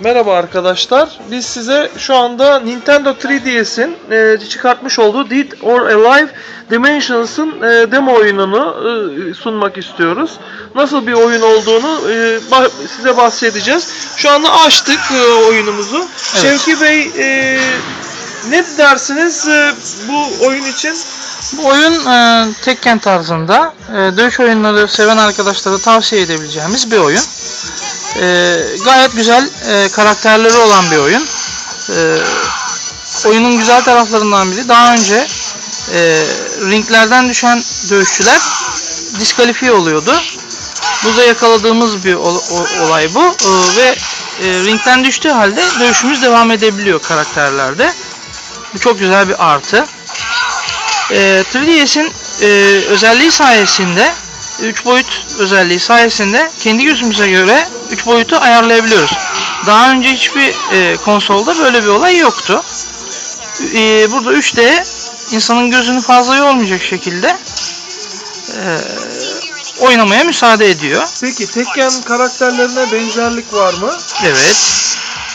Merhaba arkadaşlar. Biz size şu anda Nintendo 3DS'in e, çıkartmış olduğu Dead or Alive Dimensions'ın e, demo oyununu e, sunmak istiyoruz. Nasıl bir oyun olduğunu e, bah- size bahsedeceğiz. Şu anda açtık e, oyunumuzu. Evet. Şevki Bey e, ne dersiniz e, bu oyun için? Bu oyun e, Tekken tarzında e, dövüş oyunları seven arkadaşlara tavsiye edebileceğimiz bir oyun. E, gayet güzel e, karakterleri olan bir oyun. E, oyunun güzel taraflarından biri daha önce e, ringlerden düşen dövüşçüler diskalifiye oluyordu. Burada yakaladığımız bir ol- o- olay bu E, ve e, ringden düştüğü halde dövüşümüz devam edebiliyor karakterlerde. Bu çok güzel bir artı. E, 3DS'in e, özelliği sayesinde 3 boyut özelliği sayesinde kendi gözümüze göre 3 boyutu ayarlayabiliyoruz. Daha önce hiçbir e, konsolda böyle bir olay yoktu. E, burada 3D insanın gözünü fazla yormayacak şekilde e, oynamaya müsaade ediyor. Peki Tekken karakterlerine benzerlik var mı? Evet.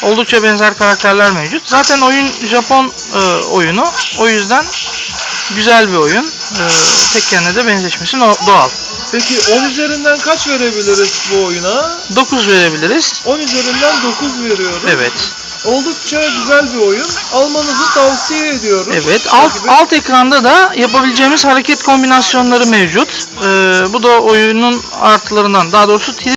Oldukça benzer karakterler mevcut. Zaten oyun Japon e, oyunu. O yüzden güzel bir oyun. E, Tekken'le de benzeşmesi no- doğal. Peki 10 üzerinden kaç verebiliriz bu oyuna? 9 verebiliriz. 10 üzerinden 9 veriyorum. Evet. Oldukça güzel bir oyun. Almanızı tavsiye ediyorum. Evet. Alt, Takibi- alt ekranda da yapabileceğimiz hareket kombinasyonları mevcut. E, bu da oyunun artılarından. Daha doğrusu